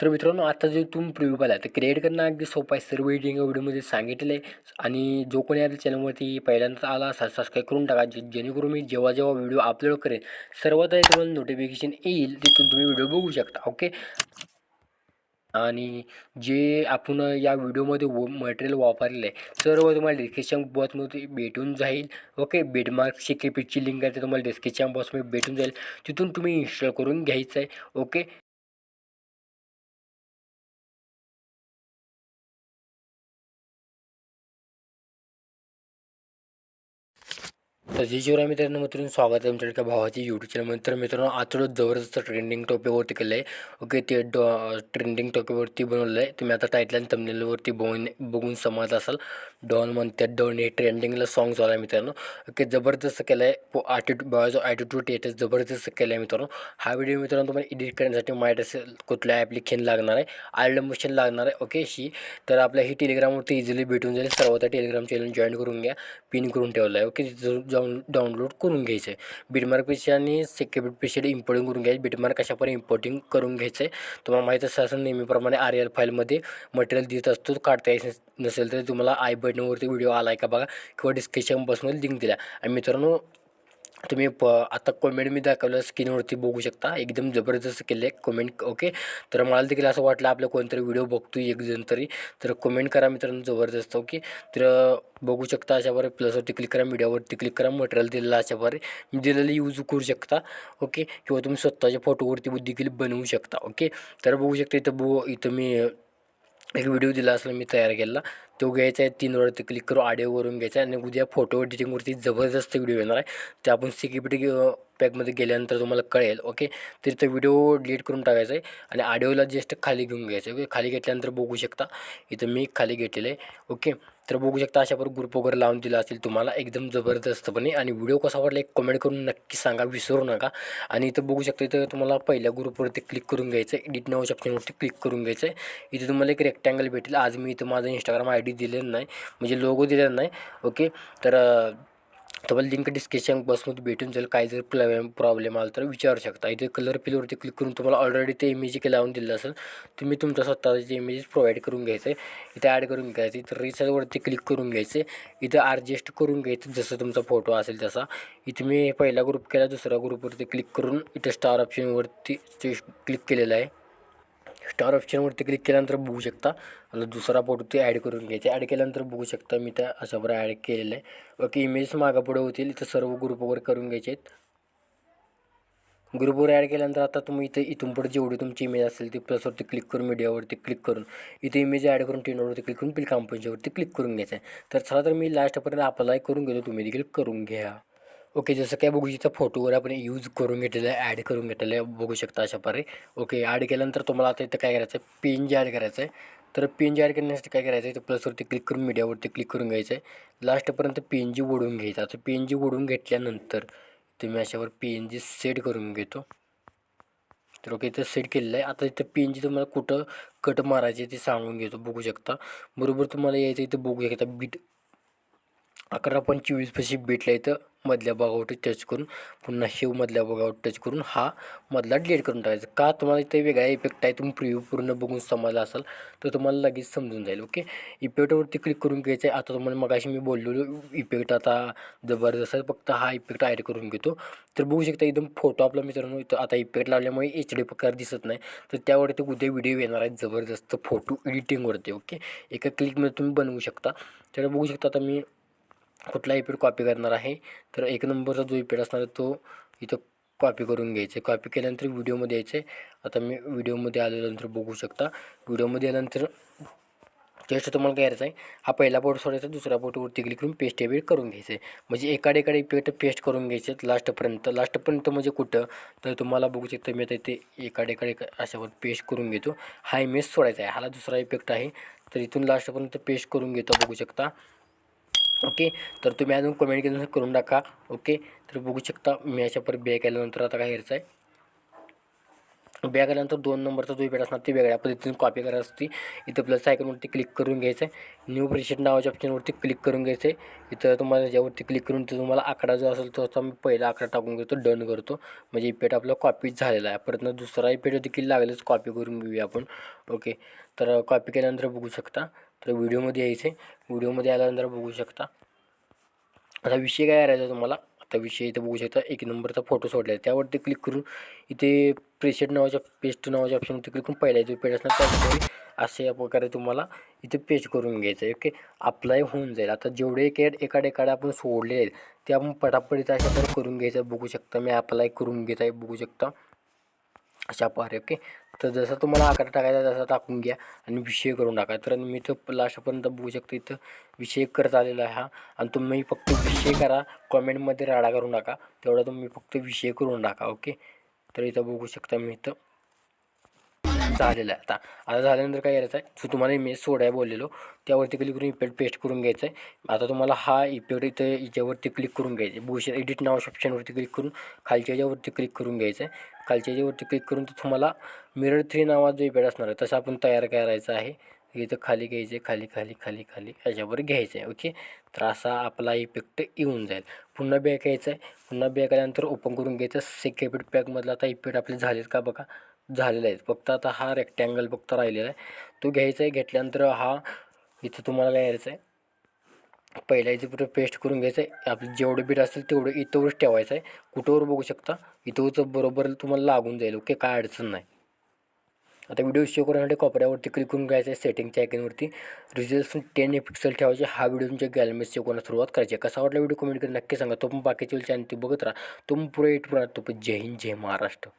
तर मित्रांनो आता जे तुम्ही प्रिव्ह्यू पाहिला तर क्रिएट करणं अगदी सोपं आहे. सर्व एडिटिंग व्हिडिओमध्ये सांगितलेलं आहे. आणि जो कोणी या चॅनलवरती पहिल्यांदा आला असा सबस्क्राईब करून टाका. जे जेणेकरून मी जेव्हा जेव्हा व्हिडिओ अपलोड करेन सर्वात आधी तुम्हाला नोटिफिकेशन येईल तिथून तुम्ही व्हिडिओ बघू शकता. ओके आणि जे आपण या व्हिडिओमध्ये व मटेरियल वापरलेलं आहे सर्व तुम्हाला डिस्क्रिप्शन बॉक्समध्ये भेटून जाईल. ओके बेडमार्कची केपीची लिंक आहे ते तुम्हाला डिस्क्रिप्शन बॉक्समध्ये भेटून जाईल. तिथून तुम्ही इन्स्टॉल करून घ्यायचं आहे. ओके तर जी शिवराय मित्रांनो मित्रांनो स्वागत आहे तुमच्या एका भावाची यूट्यूब चॅनलमध्ये तर मित्रांनो आजचं जबरदस्त ट्रेंडिंग टॉपिकवरती केलं आहे ओके ते डॉ ट्रेंडिंग टॉपिकवरती बनवलं आहे तुम्ही आता टाईटल आणि तमनेलवरती बघून बघून समजत असाल. डॉन म्हणतात डॉन हे ट्रेंडिंगला सॉन्ग झालं आहे मित्रांनो. ओके जबरदस्त केलं आहे ॲटिट्यूड बॉयज ॲटिट्यूड येतच जबरदस्त केलं आहे मित्रांनो. हा व्हिडिओ मित्रांनो तुम्हाला एडिट करण्यासाठी माहीत असेल कुठल्या ॲप्लिकेशन लागणार आहे. आयडम मशीन लागणार आहे. ओके शी तर आपल्या ही टेलिग्रामवरती इझिली भेटून जाईल. सर्वता टेलिग्राम चॅनल जॉईन करून घ्या. पिन करून ठेवलं आहे ओके जाऊन डाउनलोड करून घ्यायचं. आहे बिटमार्क पेशी आणि सेक्युरिट पेशी इम्पोर्टिंग करून घ्यायचं. बिटमार्क कशापर्यंत इम्पोर्टिंग करून घ्यायचं आहे तुम्हाला माहीत असं असं नेहमीप्रमाणे आर एल फाईलमध्ये मटेरियल देत असतो काढता यायचं नसेल तर तुम्हाला आय बटनवरती व्हिडिओ आला आहे का बघा किंवा डिस्क्रिप्शन बॉक्समध्ये लिंक दिला. आणि मित्रांनो तुम्ही प आता कॉमेंट मी दाखवलं स्क्रीनवरती बघू शकता. एकदम जबरदस्त केलं आहे कमेंट ओके तर मला देखील असं वाटलं आपलं कोणतरी व्हिडिओ बघतो एक जण तरी. तर कमेंट करा मित्रांनो जबरदस्त ओके तर बघू शकता अशावर प्लसवरती क्लिक करा मीडियावरती क्लिक करा मटेरियल दिलेलं अशावर मी दिलेलं यूज करू शकता ओके किंवा तुम्ही स्वतःच्या फोटोवरती देखील बनवू शकता ओके तर बघू शकता इथं बो इथं मी एक व्हिडिओ दिला असला मी तयार केला तो घ्यायचा आहे तीन वरती क्लिक करू आडिओवरून घ्यायचा आहे आणि उद्या फोटो एडिटिंगवरती जबरदस्त व्हिडिओ येणार आहे. ते आपण सिक्युरिटी पॅकमध्ये गेल्यानंतर तुम्हाला कळेल ओके तर तो व्हिडिओ डिलीट करून टाकायचा आहे आणि ऑडिओला जस्ट खाली घेऊन घ्यायचं आहे ओके खाली घेतल्यानंतर बघू शकता. इथं मी खाली घेतलेलं आहे ओके तर बघू शकता अशा पर ग्रुप वगैरे लावून दिला असेल तुम्हाला. एकदम जबरदस्तपणे. आणि व्हिडिओ कसा वाटला एक कमेंट करून नक्की सांगा. विसरू नका. आणि इथं बघू शकता इथं तुम्हाला पहिल्या ग्रुपवरती क्लिक करून घ्यायचं आहे एडिट नावाच्या ऑप्शनवरती क्लिक करून घ्यायचं आहे इथे तुम्हाला एक रेक्टँगल भेटेल. आज मी इथं माझं इंस्टाग्राम आय डी दिलेलं नाही. म्हणजे लोगो दिलेला नाही. ओके तर तुम्हाला लिंक डिस्क्रिप्शन बॉक्समध्ये भेटून जाईल. काही जर प्रॉब्लेम प्रॉब्लेम आला तर विचारू शकता. इथे कलर पिलवरती क्लिक करून तुम्हाला ऑलरेडी ते इमेज के लावून दिलं असेल तुम्ही तुमच्या स्वतःचे इमेजेस प्रोव्हाइड करून घ्यायचं आहे इथे ॲड करून घ्यायचं इथं रिचार्जवरती क्लिक करून घ्यायचे इथं ॲडजस्ट करून घ्यायचं जसं तुमचा फोटो असेल तसा. इथे मी पहिला ग्रुप केला दुसऱ्या ग्रुपवरती क्लिक करून इथं स्टार ऑप्शनवरती क्लिक केलेलं आहे. स्टार ऑप्शनवरती क्लिक केल्यानंतर बघू शकता. आणि दुसरा फोटो ते ॲड करून घ्यायचे. ॲड केल्यानंतर बघू शकता मी त्या अशाप्रकारे ॲड केलेलं आहे. ओके इमेज मागापुढे होतील. इथं सर्व ग्रुप वगैरे करून घ्यायचे आहेत. ग्रुपवर ॲड केल्यानंतर आता तुम्ही इथे इथून पुढे जेवढी तुमची इमेज असेल ती प्लसवरती क्लिक करून मीडियावरती क्लिक करून इथे इमेज ॲड करून टेनवरती क्लिक करून पिल कंपनीच्यावरती क्लिक करून घ्यायचं आहे. तर चला तर मी लास्टपर्यंत अप्लाय करून घेतो. तुम्ही देखील करून घ्या. ओके जसं काय बघू इथं फोटोवर आपण यूज करून घेतलेलं आहे ॲड करून घेतलेलं आहे बघू शकता अशा प्रकारे ओके ॲड केल्यानंतर तुम्हाला आता इथं काय करायचं आहे पेन जे ॲड करायचं आहे तर पेन जे ॲड करण्यासाठी काय करायचं आहे तर प्लसवरती क्लिक करून मीडियावरती क्लिक करून घ्यायचं आहे लास्टपर्यंत पेन जी ओढून घ्यायचं. आता पेन जी ओढून घेतल्यानंतर तुम्ही अशावर पेन जी सेट करून घेतो. तर ओके इथं सेट केलेलं आहे. आता इथं पेन जी तुम्हाला कुठं कट मारायचे ते सांगून घेतो. बघू शकता. बरोबर तुम्हाला यायचं इथं बघू शकता. बीट अकरा पंचवीस पशी भेटला इथं. मधल्या भागावरती टच करून पुन्हा शिव मधल्या भागावर टच करून हा मधला डिलीट करून टाकायचा. का तुम्हाला इथे वेगळा इफेक्ट आहे तुम्ही प्रिव्ह्यू पूर्ण बघून समजला असाल तर तुम्हाला लगेच समजून जाईल ओके इफेक्टवरती क्लिक करून घ्यायचं आहे आता तुम्हाला मगाशी मी बोललेलो इफेक्ट आता जबरदस्त आहे फक्त हा इफेक्ट ॲड करून घेतो. तर बघू शकता एकदम फोटो आपला मित्रांनो इथं आता इफेक्ट लावल्यामुळे एच डी प्रकार दिसत नाही. तर त्यावरती उद्या व्हिडिओ येणार आहेत जबरदस्त फोटो एडिटिंगवरती ओके एका क्लिकमध्ये तुम्ही बनवू शकता. तर बघू शकता आता मी कुठला इफेक्ट कॉपी करणार आहे. तर एक नंबरचा जो इफेक्ट असणार आहे तो इथं कॉपी करून घ्यायचे. कॉपी केल्यानंतर व्हिडिओमध्ये यायचं. आहे आता मी व्हिडिओमध्ये आल्यानंतर बघू शकता. व्हिडिओमध्ये आल्यानंतर जस्ट तुम्हाला काय करायचं आहे हा पहिला फोटो सोडायचा दुसऱ्या फोटोवरती क्लिक करून पेस्ट एडिट करून घ्यायचं. आहे म्हणजे एकाडेकडे इफेक्ट पेस्ट करून घ्यायचे आहेत लास्टपर्यंत लास्टपर्यंत म्हणजे कुठं? तर तुम्हाला बघू शकता मी आता इथे एकाडेकडे अशावर पेस्ट करून घेतो. हा इमेज सोडायचा आहे. हाला दुसरा इफेक्ट आहे. तर इथून लास्टपर्यंत पेस्ट करून घेतो बघू शकता. ओके? तर तुम्ही अजून कमेंट केल्यानंतर करून टाका. ओके? तर बघू शकता मी अशा परत बॅक आल्यानंतर आता काय घ्यायचं आहे. बॅग आल्यानंतर दोन नंबरचा जो इफेक्ट असणार ते वेगळ्या पद्धतीने कॉपी करायची असते. इथं प्लस आयकॉनवरती क्लिक करून घ्यायचं आहे न्यू प्रिशेट नावाच्या ऑप्शनवरती क्लिक करून घ्यायचं आहे इथं तुम्हाला ज्यावरती क्लिक करून तिथं तुम्हाला आकडा जो असेल तो आता मी पहिला आकडा टाकून घेतो डन करतो. म्हणजे पेट आपला कॉपीच झालेला आहे. परत दुसरा पेट देखील लागलेच कॉपी करून घेऊया आपण. ओके तर कॉपी केल्यानंतर बघू शकता. तर व्हिडिओमध्ये यायचं आहे व्हिडिओमध्ये आल्यानंतर बघू शकता. आता विषय काय करायचा तुम्हाला? आता विषय इथे बघू शकता. एक नंबरचा फोटो सोडला आहे त्यावरती क्लिक करून इथे प्रेशेट नावाच्या पेस्ट नावाच्या ऑप्शनवरती क्लिक करून पहिला जो पेड असणार त्याच्यावरती असे या प्रकारे तुम्हाला इथे पेस्ट करून घ्यायचं आहे. ओके अप्लाय होऊन जाईल. आता जेवढे एक एकाडे एकाडे आपण सोडले आहेत ते आपण पटापटीत अशा प्रकारे करून घ्यायचं बघू शकता मी अप्लाय करून घेत आहे. बघू शकता. अशा प्रकारे ओके तर जसं तुम्हाला आकार टाकायचा तसा टाकून घ्या आणि विषय करून टाका. तर मी इथं लास्टपर्यंत बघू शकतो इथं विषय करत आलेला आहे हा. आणि तुम्ही फक्त विषय करा. कॉमेंटमध्ये राडा करून टाका तेवढा तुम्ही फक्त विषय करून टाका ओके तर इथं बघू शकता मी इथं झालेलं आहे. आता आता झाल्यानंतर काय करायचं आहे जो तुम्हाला मी सोडाय बोललेलो. त्यावरती क्लिक करून इफेक्ट पेस्ट करून घ्यायचं आहे आता तुम्हाला हा इफेक्ट इथं याच्यावरती क्लिक करून घ्यायचं आहे भूषण एडिट नाव ऑप्शनवरती क्लिक करून खालच्या याच्यावरती क्लिक करून घ्यायचं आहे खालच्या याच्यावरती क्लिक करून तर तुम्हाला मिरर थ्री नावाचा जो इफेक्ट असणार आहे. तसा आपण तयार करायचा आहे. इथं खाली घ्यायचे खाली खाली खाली खाली. याच्यावर घ्यायचं आहे ओके? तर असा आपला इफेक्ट येऊन जाईल. पुन्हा बॅक यायचं आहे पुन्हा बॅक आल्यानंतर ओपन करून घ्यायचं. सेक पॅकमधला आता इफेक्ट आपले झालेत का बघा? झालेला आहे फक्त आता हा रेक्टँगल फक्त राहिलेला आहे. तो घ्यायचा आहे घेतल्यानंतर हा इथं तुम्हाला काय यायचं आहे पहिल्या इथे पुढे पेस्ट करून घ्यायचं आहे आपलं जेवढं बीट असेल तेवढं इथंवरच ठेवायचं आहे कुठंवर बघू शकता? इथंच बरोबर तुम्हाला लागून जाईल ओके? काय अडचण नाही. आता व्हिडिओ शो करण्यासाठी कपड्यावरती क्लिक करून घ्यायचं आहे सेटिंगच्या आयकनवरती रिझल्ट टेन पिक्सल ठेवायचे. हा व्हिडिओ तुमच्या गॅलरीमध्ये सेव्ह करण्यास सुरुवात करायची आहे. कसा वाटला व्हिडिओ कमेंट करून नक्की सांगा. तो पण बाकीचे चॅनल ते बघत राहा. तो पण पुढे एट तो पण जय हिंद जय महाराष्ट्र.